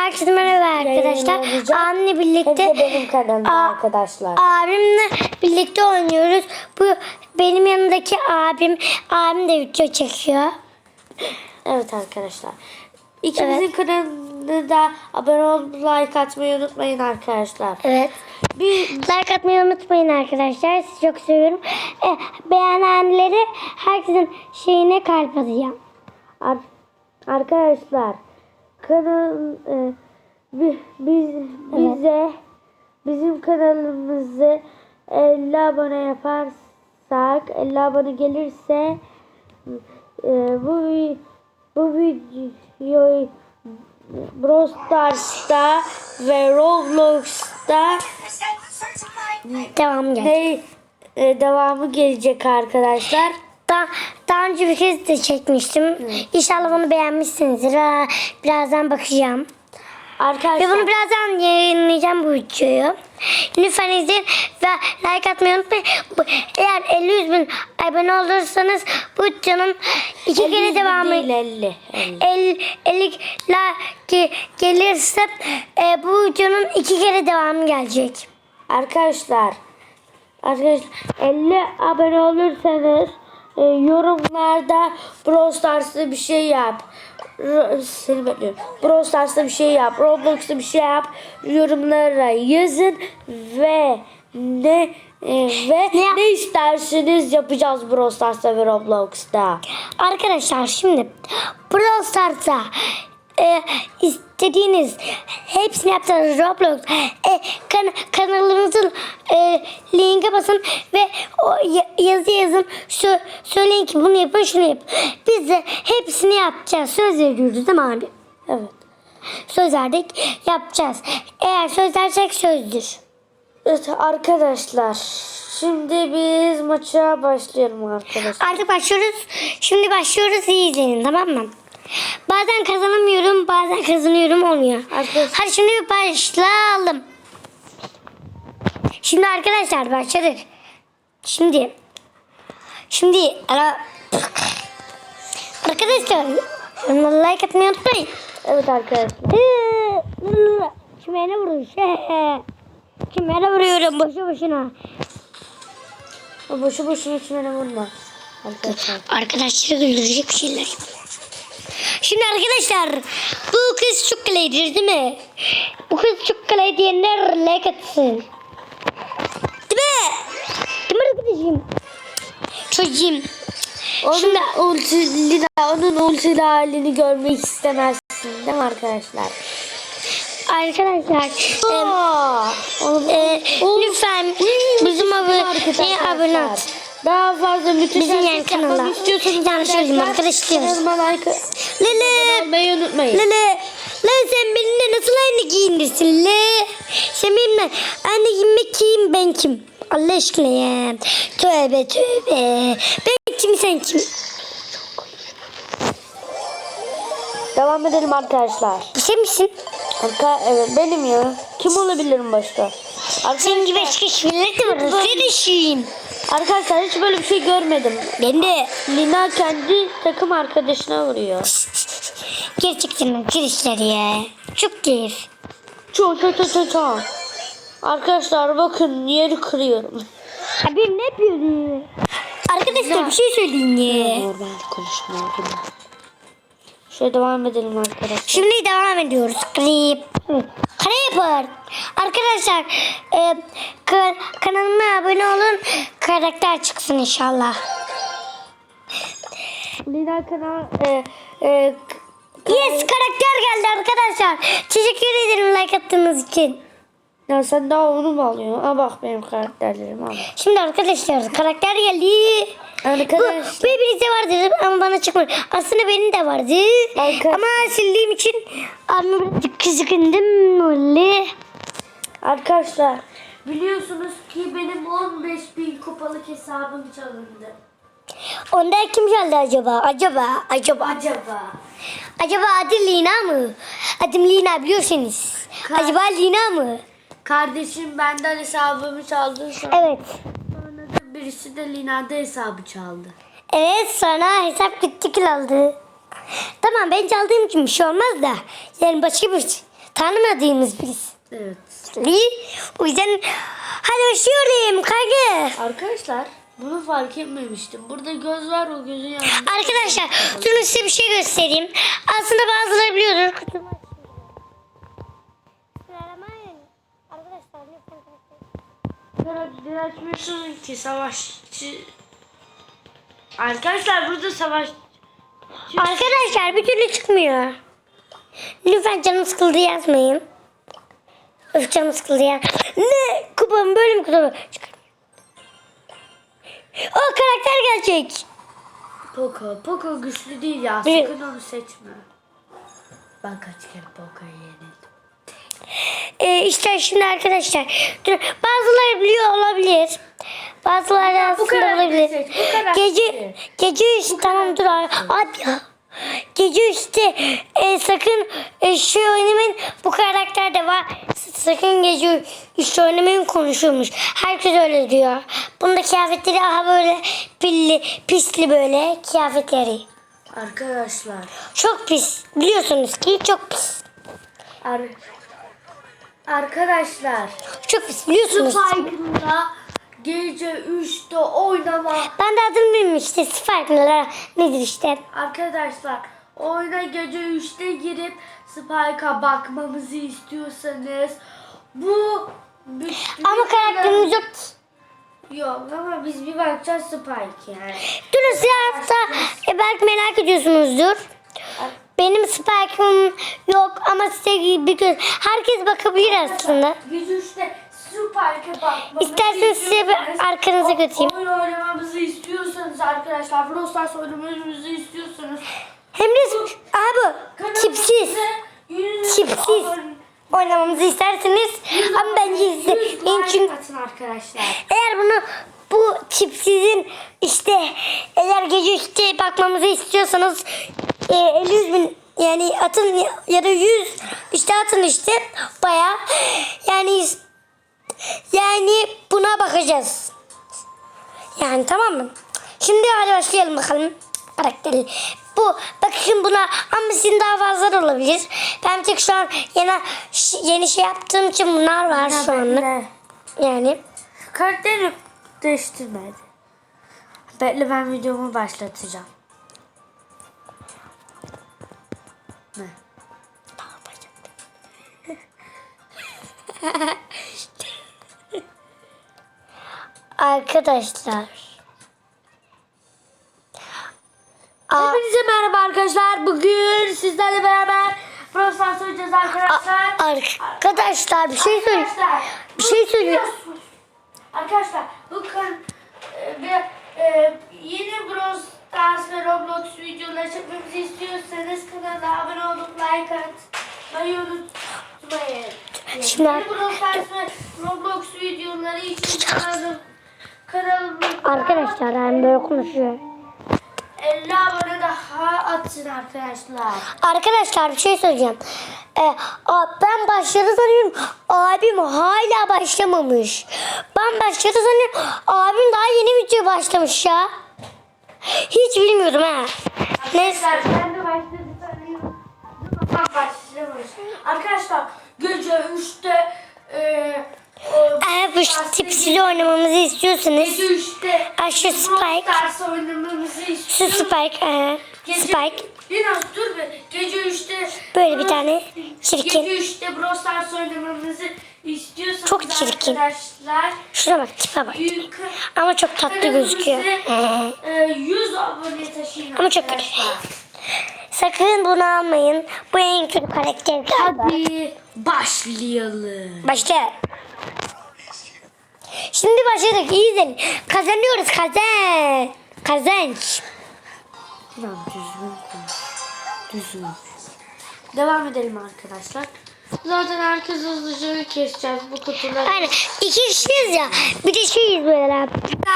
Herkese merhaba arkadaşlar. Abimle birlikte benim kanalımda arkadaşlar. Abimle birlikte oynuyoruz. Bu benim yanındaki abim. Abim de video çekiyor. Evet arkadaşlar. İkimizin kanalına da abone olup like atmayı unutmayın arkadaşlar. Evet. Bir Like atmayı unutmayın arkadaşlar. Sizi çok seviyorum. E, beğenenleri herkesin şeyine kalp atacağım. ar- arkadaşlar kanal e, bi- biz bize bizim kanalımızı 50 abone yaparsak 50 abone gelirse e, bu bu videoyu Brawl Stars'ta ve Roblox'ta Devam gel. ne e, devamı gelecek arkadaşlar. Daha, daha önce bir kez de çekmiştim. İnşallah bunu beğenmişsinizdir. Birazdan bakacağım. Ve Arkadaşlar bunu birazdan yayınlayacağım bu videoyu. Lütfen izleyin ve like atmayı unutmayın. Eğer 50 bin abone olursanız bu videonun iki 50 kere devamı değil, 50. 50. 50, 50 like gelirse e, bu videonun iki kere devamı gelecek. Arkadaşlar Arkadaşlar 50 abone olursanız e, yorumlarda Brawl Stars'ta bir şey yap. Ro- seni bekliyorum. Brawl Stars'ta bir şey yap. Roblox'ta bir şey yap. Yorumlara yazın ve ne e, ve Ne ne isterseniz yapacağız Brawl Stars'ta ve Roblox'ta. Arkadaşlar şimdi Brawl Stars'a e, istediğiniz hepsini yaptığınız Roblox e, kan- kanalımızın e, linke basın ve o ya- yazı yazın Sö- söyleyin ki bunu yapın şunu yapın. Biz de hepsini yapacağız. Söz veriyoruz değil mi abi? Evet. Söz verdik yapacağız. Eğer söz versek sözdür. Evet arkadaşlar. Şimdi biz maça başlayalım arkadaşlar. Artık başlıyoruz. Şimdi başlıyoruz. İyi izleyin tamam mı? Bazen kazanamıyorum, bazen kazanıyorum olmuyor. Arkadaşlar- Hadi şimdi bir başlayalım. Şimdi arkadaşlar başladık. Şimdi şimdi ara arkadaşlar like atmayı unutmayın. Evet arkadaşlar. Kime ne vuruyorsun? Kime ne vuruyorum boşu boşuna? Boşu boşuna çimene vurma. Arkadaşlar. Arkadaşları güldürecek bir şeyler yapıyor. Şimdi arkadaşlar bu kız çok kolaydır değil mi? Bu kız çok kolay diyenler like atsın. Değil mi? Değil mi arkadaşım? Çocuğum. Onun ultili, onun ultili halini görmek istemezsin değil mi arkadaşlar? Arkadaşlar Aa, onun e, lütfen bizim abone, abone at. Daha fazla müthiş Bizim yan kanala. Yanlış söyledim arkadaşlar. Lele. atmayı unutmayın. Lele. Lan sen benimle nasıl aynı giyinirsin le? Sen benimle aynı giyinmek kim ben kim? Allah aşkına ya. Tövbe tövbe. Ben kim sen kim? Devam edelim arkadaşlar. Sen misin? Arka, evet benim ya. Kim olabilirim başka? Senin gibi Arkadaşlar, eski şifreler de var. Sarışın. Arkadaşlar hiç böyle bir şey görmedim. Ben de Lina kendi takım arkadaşına vuruyor. gerçekten girişler ya. Çok keyif. Çok çok çok çok çok. Arkadaşlar bakın yeri kırıyorum. Abi ne yapıyorsun? Arkadaşlar bir şey söyleyeyim ya. Normal konuşma. Şöyle devam edelim arkadaşlar. Şimdi devam ediyoruz. Creep. Creeper. Arkadaşlar e, ka- kanalıma abone olun. Karakter çıksın inşallah. Lina kanal e, e, Yes karakter geldi arkadaşlar. Teşekkür ederim like attığınız için. ya sen daha onu mu alıyorsun? Aa bak benim karakterlerim al. Şimdi arkadaşlar karakter geldi. Bu, Arkadaş bu hepinizde vardı ama bana çıkmadı. Aslında benim de vardı. Arkadaşlar- Ama sildiğim için abime birazcık kızgındım. Öyle. arkadaşlar biliyorsunuz ki benim 15 bin kupalık hesabım çalındı. Onda kim geldi acaba? Acaba, acaba. Acaba? Acaba adı Lina mı? Adım Lina biliyorsunuz. Ka- Acaba Lina mı? Kardeşim benden hesabımı çaldı. Sonra Evet. Birisi de Lina'da hesabı çaldı. Evet sonra hesap gitti aldı. Tamam ben çaldığım için bir şey olmaz da. Yani başka bir Tanımadığımız birisi. Evet. O yüzden hadi başlıyorum kanka. Arkadaşlar bunu fark etmemiştim. Burada göz var o gözün yanında. Arkadaşlar durun size bir şey göstereyim. Aslında bazıları biliyordur. Kutumu Arkadaşlar lütfen Karakter açmıyorsun ki savaşçı. Arkadaşlar burada savaş. Arkadaşlar bir türlü çıkmıyor. Lütfen canım sıkıldı yazmayın. Öf canım sıkıldı ya. Ne? Kupam böyle mi kupam? Çıkar. O karakter gelecek. Poco. Poco güçlü değil ya. Sakın onu seçme. Ben kaç kere Poco'yu. Ee, işte şimdi arkadaşlar. Bazıları biliyor olabilir. Bazıları bu aslında olabilir. seç, bu karakteri. Gece gece üstü tamam dur abi ya. Gece üstü e, sakın e, şey oynamayın. Bu karakter de var. Sakın gece üstü oynamayın konuşuyormuş. Herkes öyle diyor. Bunda kıyafetleri aha böyle pilli, pisli böyle kıyafetleri. Arkadaşlar. Çok pis. Biliyorsunuz ki çok pis. Ar Arkadaşlar. Çok pis biliyorsunuz. Spike'ında gece 3'te oynama. Ben de adını bilmiyorum işte Spike'lar nedir işte. Arkadaşlar oyuna gece 3'te girip Spike'a bakmamızı istiyorsanız bu Ama karakterimiz yok. Yok ama biz bir bakacağız Spike yani. Durun size hafta e, belki merak ediyorsunuzdur. Benim Spike'ım yok ama size bir göz. Herkes bakabilir aslında. Gece 3'te Spike'a bakmamızı İsterseniz size bir arkanıza götüreyim. Oyun oynamamızı istiyorsanız arkadaşlar Brawl Stars oynamamızı istiyorsanız Hem de abi tipsiz. Tipsiz. Tipsiz. Oynamamızı isterseniz ama bence en çünkü arkadaşlar. Eğer bunu bu tipsizin işte eğer gece üstü bakmamızı istiyorsanız e, 50 bin yani atın ya- da 100 işte atın işte baya yani yani buna bakacağız. Yani tamam mı? Şimdi hadi başlayalım bakalım karakteri. Bu bakın buna ama sizin daha fazla da olabilir. Ben tek şu an yeni, yeni şey yaptığım için bunlar var şu anlık. Yani. Karakteri değiştirmedi. Bekle ben videomu başlatacağım. Arkadaşlar. Hepinize merhaba arkadaşlar. Bugün sizlerle beraber Stars oynayacağız arkadaşlar. arkadaşlar bir şey söyle. Bir şey söyleyeyim. biliyorsunuz. Arkadaşlar bu e, bir, e, yeni Brawl Stars ve Roblox videoları çekmemizi istiyorsanız kanala abone olup like atmayı unutmayın. Şimdi- Roblox videoları için kanalım kanalımı Arkadaşlar yani böyle konuşuyor. 50 abone daha atın arkadaşlar. Arkadaşlar bir şey söyleyeceğim. Ee, ben başladı sanıyorum. Abim hala başlamamış. Ben başladı sanıyorum. Abim daha yeni video başlamış ya. Hiç bilmiyordum ha. Neyse. Ben de başladı sanıyorum. Ama başlamamış. Arkadaşlar gece 3'te e, Eğer bu tipsiz oynamamızı istiyorsanız Gece 3'te Ay, şu Brawl Spike. Şu Spike, e, Gece, Spike Biraz dur be. Gece 3'te Böyle bir tane çirkin. Gece 3'te Brawl Stars oynamamızı istiyorsanız Çok çirkin. arkadaşlar şuna bak tipe bak. Ama çok tatlı gözüküyor. kanalımızı, e, 100 abone taşıyın Ama çok kötü. Sakın bunu almayın. Bu en kötü karakter galiba. Hadi başlayalım. Başla. Şimdi başladık. İyi izleyin. Kazanıyoruz. Kazan. Kazanç. Tamam düzgün konuş. Düzgün. Devam edelim arkadaşlar. Zaten herkes hızlıca keseceğiz bu kutuları. Aynen. İki kişiyiz ya. Bir de şeyiz böyle.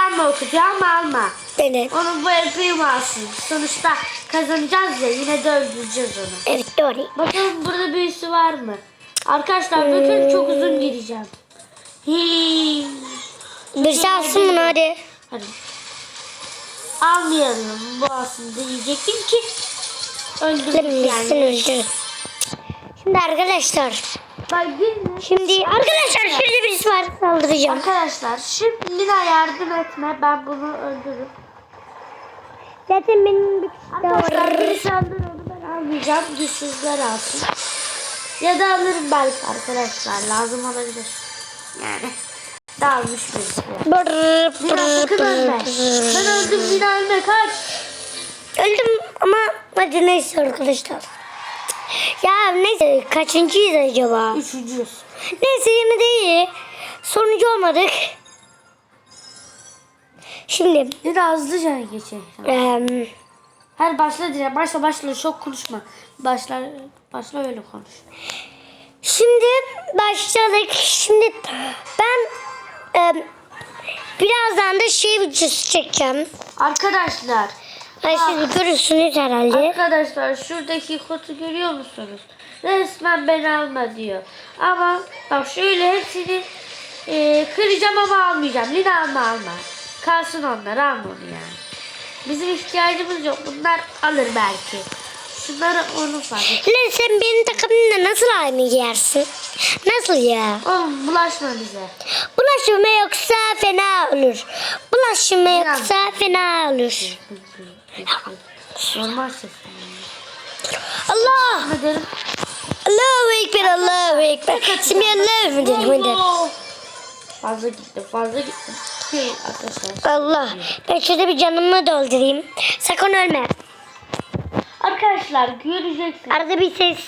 Alma o kutuyu ama alma. Böyle. Onu bu yapayım alsın. Sonuçta kazanacağız ya yine de öldüreceğiz onu. Evet doğru. Bakalım burada birisi var mı? Arkadaşlar bakın çok uzun gireceğim. Hii. Bir alsın bunu hadi. Hadi. Almayalım. Bu aslında diyecektim ki Gitsin yani. öldür. Şimdi arkadaşlar. Şimdi arkadaşlar şurada birisi var saldıracağım. Arkadaşlar şimdi Lina yardım etme. Ben bunu öldürürüm. Zaten benim bir kişi daha Arkadaşlar var. onu ben almayacağım. Güçsüzler alsın. Ya da alırım belki arkadaşlar. Lazım olabilir. Yani. Dağılmış birisi. Lina sakın ölme. Ben öldüm Lina ölme kaç. Öldüm ama hadi neyse arkadaşlar. Ya neyse kaçıncıyız acaba? Üçüncüyüz. Neyse yine de iyi. Sonuncu olmadık. Şimdi Lina hızlıca geçelim. eee, Hadi başla diye. Başla başla. Çok konuşma. Başla başla öyle konuş. şimdi başladık. Şimdi ben eee, birazdan da şey videosu çekeceğim. Arkadaşlar. Ay siz görürsünüz herhalde. Arkadaşlar şuradaki kodu görüyor musunuz? Resmen ben alma diyor. Ama bak şöyle hepsini e, kıracağım ama almayacağım. Lina alma alma. Kalsın onlar alma onu yani. Bizim ihtiyacımız yok. Bunlar alır belki. Şunları onun fark Lan sen benim takımımla nasıl aynı giyersin? Nasıl ya? Oğlum bulaşma bize. Bulaşma yoksa fena olur. Bulaşma yoksa fena olur. Normal. Allah! Allahu Ekber, Allahu Ekber. Şimdi Allahu Ekber. Fazla gittim, fazla. Hey, Arkadaşlar. Allah. Ben şurada bir canımı doldurayım. Sakın ölme. Arkadaşlar göreceksiniz. Arada bir ses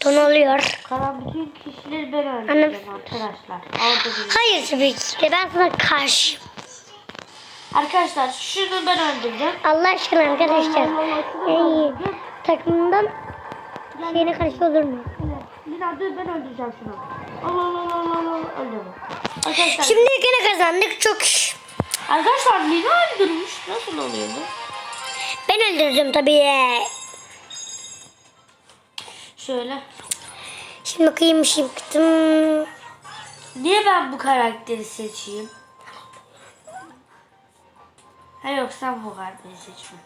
ton oluyor. Kalan bütün kişileri ben öldüreceğim arkadaşlar. Hayır tabii ki de ben sana karşı. Arkadaşlar şunu ben öldüreceğim. Allah aşkına arkadaşlar. Ey, takımdan şeyine karşı olur mu? Lina dur ben öldüreceğim şunu. Allah Allah Allah Allah öldürdüm. Arkadaşlar, Şimdi gene kazandık çok. arkadaşlar Lina öldürmüş. Nasıl oluyor bu? Ben öldürdüm tabii. Şöyle. Şimdi şimdi kıtım. Niye ben bu karakteri seçeyim? Ha yok sen bu karakteri seçme.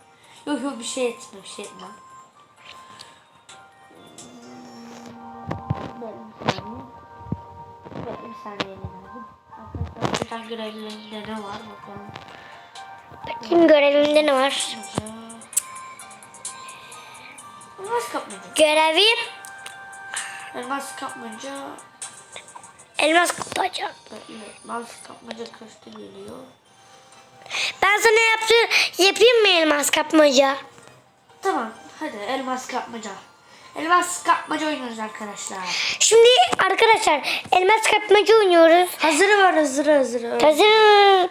Yok yok bir şey etme bir şey etme. Ben bir saniye. Eğlenelim. Arkadaşlar görevlerinde ne var bakalım. Bakayım görevimde ne var? Elmas kapmaca. Görevim Elmas kapmaca. elmas kapacağım. Elmas kapmaca kaçta geliyor? Ben sana yaptı, yapayım mı elmas kapmaca? Tamam hadi elmas kapmaca. Elmas kapmaca oynuyoruz arkadaşlar. Şimdi arkadaşlar elmas kapmaca oynuyoruz. Hazırı var hazırı hazırı. Hazır.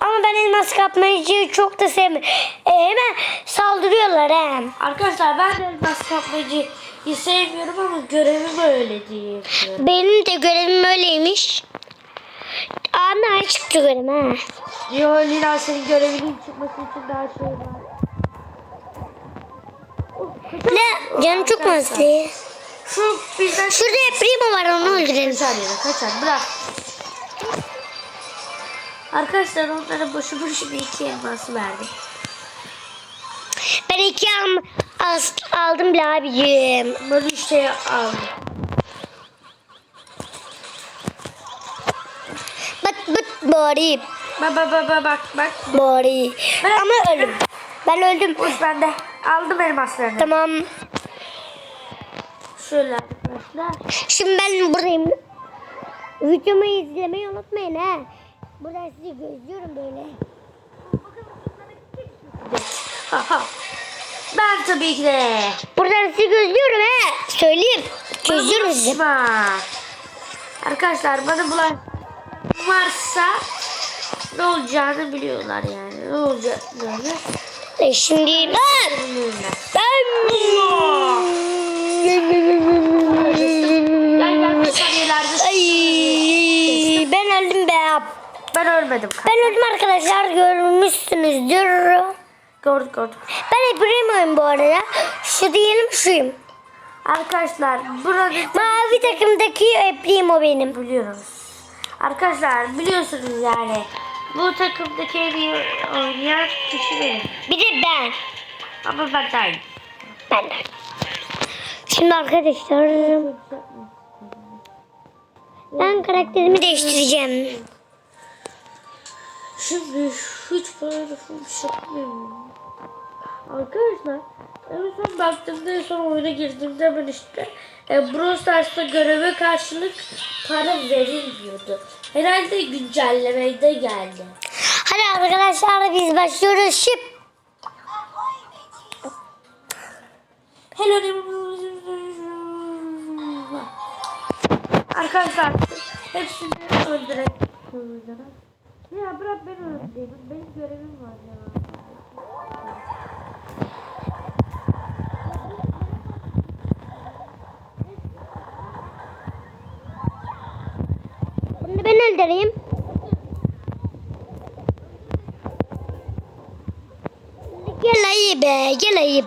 Ama ben elmas kapmacayı çok da sevmiyorum. E, hemen saldırıyorlar he. Arkadaşlar ben de elmas kapmacayı sevmiyorum ama görevim öyle diye. Benim de görevim öyleymiş. Ana çıktı görevim ha. Yo Lina senin görevinin çıkması için daha şey var. Ne? Canım çok mu hızlı? Şu bizden şu Şurada primo var onu öldürelim. kaçar yere kaçar bırak. Arkadaşlar onlara boşu boşuna iki elması verdim. Ben iki as- aldım bile abicim. Böyle işte aldım. Bak bari. Bak bak bak bak bak bak. Bari. Ama öldüm. Ben öldüm. Uç bende. Aldım elmaslarını. Tamam. Şöyle arkadaşlar. Şimdi ben buradayım. Videomu izlemeyi unutmayın ha. Buradan sizi gözlüyorum böyle. Aha. Ben tabii ki de. Buradan sizi gözlüyorum ha. Söyleyeyim. Gözlüyorum sizi. Arkadaşlar bana bulan varsa ne olacağını biliyorlar yani. Ne olacaklarını E şimdi ben. Ben. Ay, ben öldüm be. Ben ölmedim. Ben öldüm arkadaşlar görmüşsünüzdür. Gördük gördük. Ben Primo'yum bu arada. Şu diyelim şuyum. Arkadaşlar burada Mavi takımdaki Primo benim. biliyoruz. Arkadaşlar biliyorsunuz yani. Bu takımdaki en iyi oynayan kişi benim. Bir de ben. Ama ben değilim. Ben de. Şimdi arkadaşlar ben karakterimi değiştireceğim. Şimdi hiç fotoğrafım çekmiyorum. Arkadaşlar en son baktığımda en son oyuna girdiğimde ben işte e, Brawl Stars'ta göreve karşılık para verilmiyordu. Herhalde güncellemede geldi. Hadi arkadaşlar biz başlıyoruz. Şıp. Hello Arkadaşlar hepsini öldürek. Ya bırak ben öldüreyim. Benim görevim var ya. Bunu da ben öldüreyim. Gel ayı be gel ayı.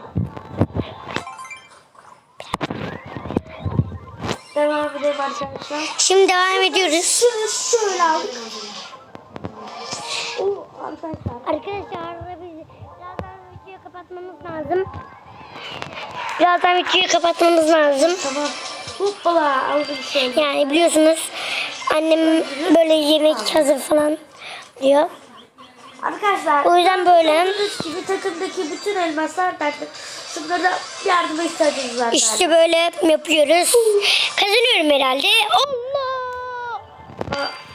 Devam edelim arkadaşlar. Şimdi devam ediyoruz. Şöyle, aldık. Arkadaşlar. Arkadaşlar biz birazdan videoyu kapatmamız lazım. Birazdan videoyu kapatmamız lazım. Tamam. Hoppala aldım şöyle. Yani biliyorsunuz annem böyle yemek hazır falan diyor. Arkadaşlar. O yüzden böyle. Gördüğünüz gibi takımdaki bütün elmaslar bende. Şunlara yardıma ihtiyacımız var. İşte böyle yapıyoruz. Kazanıyorum herhalde. Allah!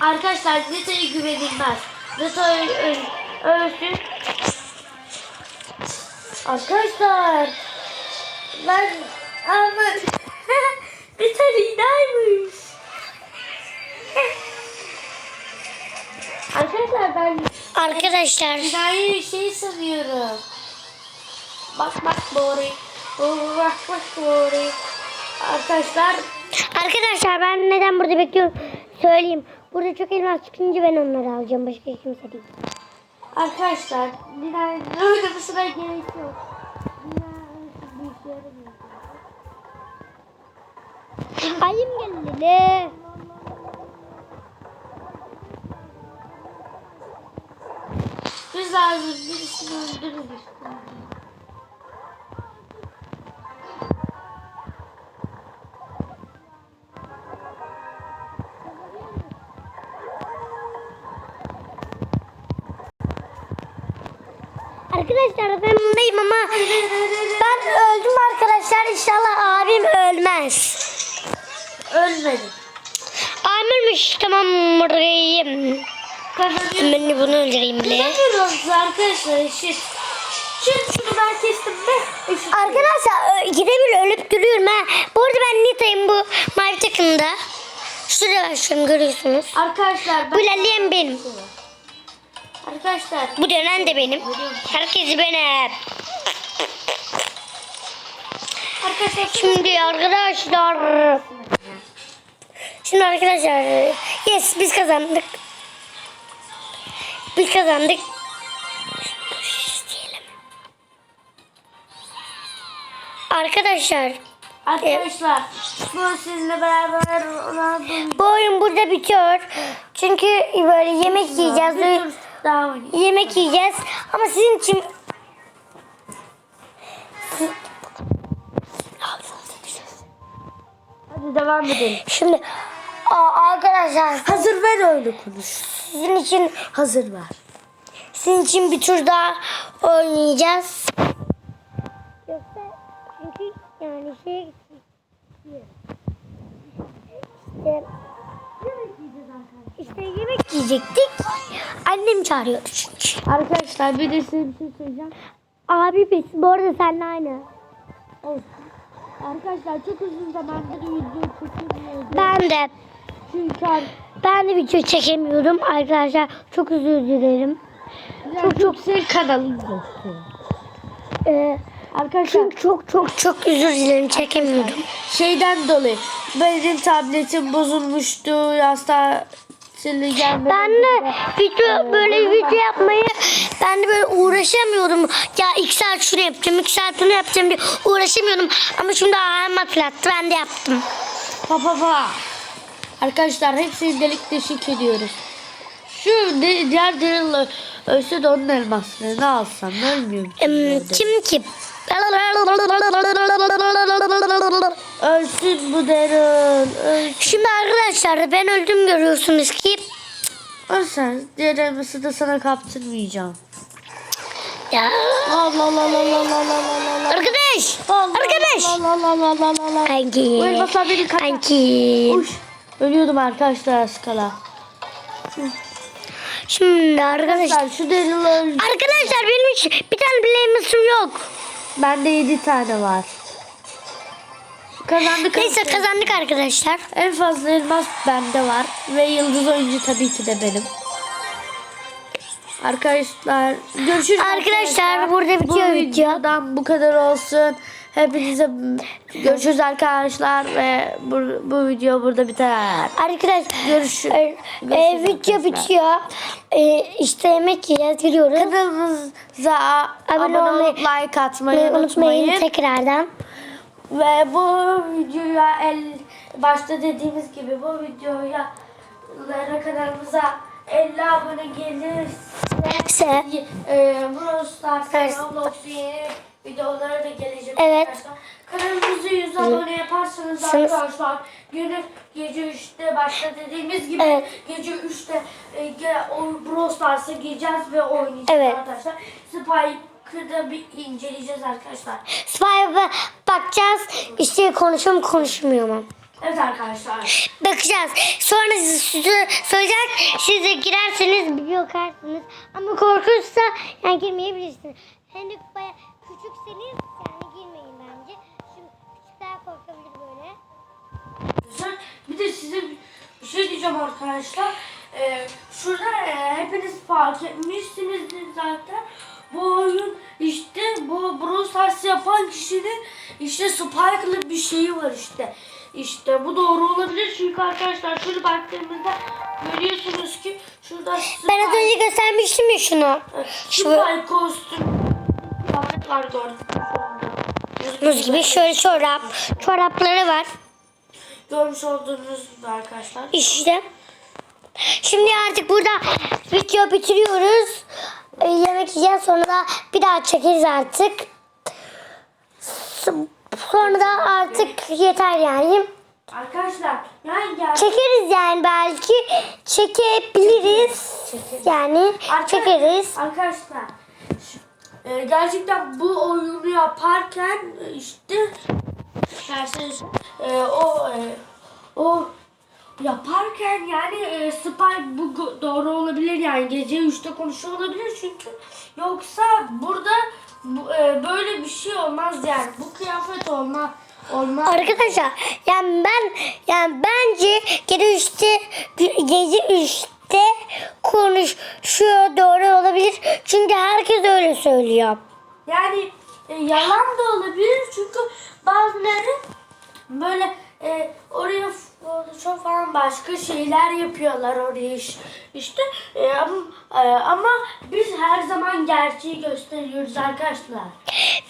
Arkadaşlar Neta'ya güvenilmez. Neta öl, ölsün. Arkadaşlar. Ben aman. Neta lidermiş. Arkadaşlar ben Arkadaşlar Binayı şey sanıyorum. Bak bak Bori. Bak bak Bori. Arkadaşlar Arkadaşlar ben neden burada bekliyorum söyleyeyim. Burada çok elmas çıkınca ben onları alacağım. Başka kimse değil. arkadaşlar binanın oynamasına gerek yok. Bina bir yaramıyor. Ayım geldi. Lazım birisini öldürürüz işte. Arkadaşlar ben bundayım ama ben öldüm arkadaşlar. İnşallah abim ölmez. Ölmedim. Abim ölmüş. Tamam buradayım. Kazanıyorum. Ben de bunu öldüreyim bile. Kazanıyoruz arkadaşlar eşit. Şimdi şunu ben kestim mi? Eşit. Arkadaşlar ikide bir ölüp duruyorum ha. Bu arada ben Nita'yım bu mavi takımda. Şurada başlıyorum görüyorsunuz. Arkadaşlar Bu ilerleyen benim. Arkadaşlar Bu dönen de benim. Herkesi benim. Arkadaşlar Şimdi arkadaşlar. Şimdi arkadaşlar. Yes biz kazandık. Biz kazandık. Arkadaşlar Arkadaşlar bu sizinle beraber Ronaldo'yu bu oyun burada bitiyor. Çünkü böyle yemek yiyeceğiz. Yemek yiyeceğiz. Ama sizin için Hadi devam edelim. şimdi Aa, arkadaşlar Hazır ver öyle konuş. sizin için Hazır ver. Sizin için bir tur daha oynayacağız. Yoksa çünkü yani şey işte, işte yemek yiyecektik. Annem çağırıyordu çünkü. Arkadaşlar bir de size bir şey söyleyeceğim. Abi biz bu arada seninle aynı. Olsun. Arkadaşlar çok uzun zamandır video çekemiyoruz. Ben de Çünkü ben de video çekemiyorum arkadaşlar. Çok özür dilerim. çok çok senin kanalın yoktu. Ee, Arkadaşlar çünkü çok çok çok özür dilerim çekemiyorum. şeyden dolayı benim tabletim bozulmuştu. Hasta gelmedi. Ben de video böyle video yapmayı ben de böyle uğraşamıyordum. Ya iki saat şunu yapacağım, iki saat bunu yapacağım diye uğraşamıyordum. Ama şimdi ağam hatırlattı ben de yaptım. Pa pa pa. Arkadaşlar hepsini delik deşik ediyoruz. Şu de, diğer Daryl'la ölse de onun elmasını ne alsam ölmüyor. Kim ki? Ölsün bu derin. Ölsün. Şimdi arkadaşlar ben öldüm görüyorsunuz ki. Ölsen diğer elması da sana kaptırmayacağım. Ya. Allah Allah Allah Allah Allah Allah. Arkadaş. Allah Arkadaş. Allah Allah Allah Allah Allah. Kanki. Bu elmaslar beni Kanki. Uş. Ölüyordum arkadaşlar skala. Şimdi arkadaşlar. Arkadaşlar şu derili öl. Arkadaşlar benim hiç bir tane bile elmasım yok. Bende 7 tane var. Kazandık. Neyse kazandık arkadaşlar. En fazla elmas bende var. Ve yıldız oyuncu tabii ki de benim. Arkadaşlar görüşürüz. Arkadaşlar, burada bitiyor bu video. videodan bu kadar olsun. Hepinize görüşürüz arkadaşlar ve bu, bu video burada biter. Arkadaşlar Görüşürüz. e, e, video bitiyor. E, işte yemek yiyeceğiz gidiyoruz. Kanalımıza abone, olmayı- olup like atmayı Unutmayın, unutmayın. tekrardan. Ve bu videoya el başta dediğimiz gibi bu videoya kanalımıza 50 abone gelirse Se. e, Brawl Stars Evet. Videoları da gelecek Evet. arkadaşlar. Kanalımıza 100 abone yaparsanız Sınıf- arkadaşlar günü gece 3'te başta dediğimiz gibi Evet. gece 3'te e, ge- o Brawl Stars'a gireceğiz ve oynayacağız Evet. arkadaşlar. Spike'ı bir inceleyeceğiz arkadaşlar. Spy'a bakacağız. İşte konuşuyor mu konuşmuyor mu? Evet arkadaşlar. Bakacağız. Sonra size söyleyecek. Siz de girerseniz bir bakarsınız. Ama korkunçsa yani girmeyebilirsiniz. Henüz baya küçükseniz yani girmeyin bence. Şimdi küçükler korkabilir böyle. Güzel. Bir de size bir şey diyeceğim arkadaşlar. Ee, şurada e, hepiniz fark etmişsinizdir zaten. Bu oyun işte bu Brawl Stars yapan kişinin işte Spike'lı bir şeyi var işte. İşte bu doğru olabilir çünkü arkadaşlar şöyle baktığımızda görüyorsunuz ki şurada Ben az önce göstermiştim ya şunu. Şu Spike kostüm var gördüm şu anda. muz gibi şöyle çorap. Çorapları var. Görmüş olduğunuz gibi arkadaşlar. İşte. Şimdi artık burada video bitiriyoruz. Ee, yemek yiyeceğiz sonra da bir daha çekeriz artık. Sonra da artık yeter yani. Arkadaşlar yani gel. Çekeriz yani belki. Çekebiliriz. Yani çekeriz. Arkadaşlar e, gerçekten bu oyunu yaparken e, işte derseniz e, o e, o yaparken yani e, Spy bu doğru olabilir yani gece 3'te konuşuyor olabilir çünkü yoksa burada bu, e, böyle bir şey olmaz yani bu kıyafet olmaz olmaz. Arkadaşlar yani ben yani bence gece üçte gece üçte konuşuyor doğru olabilir. Çünkü herkes öyle söylüyor. Yani e, yalan da olabilir çünkü bazıları böyle e, oraya Photoshop falan başka şeyler yapıyorlar oraya iş- işte E, ama, e, ama biz her zaman gerçeği gösteriyoruz arkadaşlar.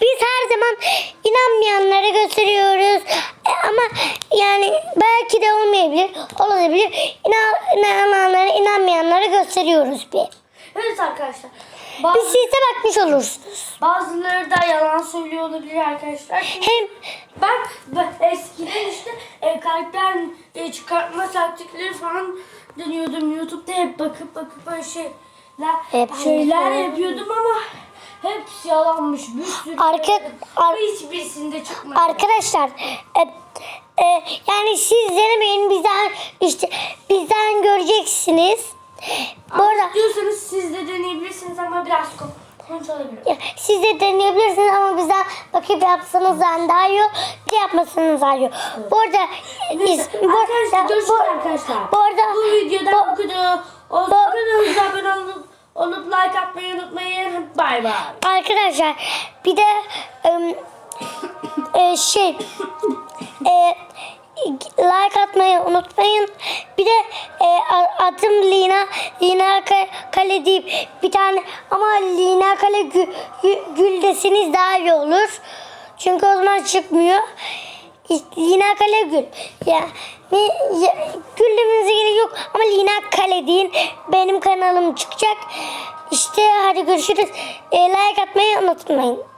Biz her zaman inanmayanlara gösteriyoruz. E, ama yani belki de olmayabilir, olabilir. İnan, inananlara, inanmayanlara gösteriyoruz bir. Evet arkadaşlar. Biz Bazı, siz de bakmış olursunuz. bazıları da yalan söylüyor olabilir arkadaşlar. Çünkü Hem Ben, ben eskiden işte e, karakter e, çıkartma taktikleri falan deniyordum. YouTube'da hep bakıp bakıp böyle şeyler, Hep şeyler şey. yapıyordum ama hepsi yalanmış. Bir sürü Arka- denedim. ar- hiçbirisinde çıkmadı. Arkadaşlar e, e, yani siz denemeyin bizden işte bizden göreceksiniz. Bu arada Diyorsanız siz de deneyebilirsiniz ama biraz ko- konuşalım. olabilir. ya, siz de deneyebilirsiniz ama bizden bakıp yapsanız daha iyi de yapmasanız daha iyi. Bu arada Neyse, is- bu arkadaşlar arada görüşürüz bu, arkadaşlar. bu arada Bu videodan bu- kadar olsun. bu- Kanalımıza abone olup, olup like atmayı unutmayın. Bay bay. Arkadaşlar bir de em, e, şey e, like atmayı unutmayın. Bir de e, adım Lina Lina Ka- Kale deyip bir tane ama Lina Kale gü, gü- gül deseniz daha iyi olur. Çünkü o zaman çıkmıyor. Lina Kale Gül. Ya, ne, ya, gül demenize gerek yok ama Lina Kale deyin. Benim kanalım çıkacak. İşte hadi görüşürüz. E, like atmayı unutmayın.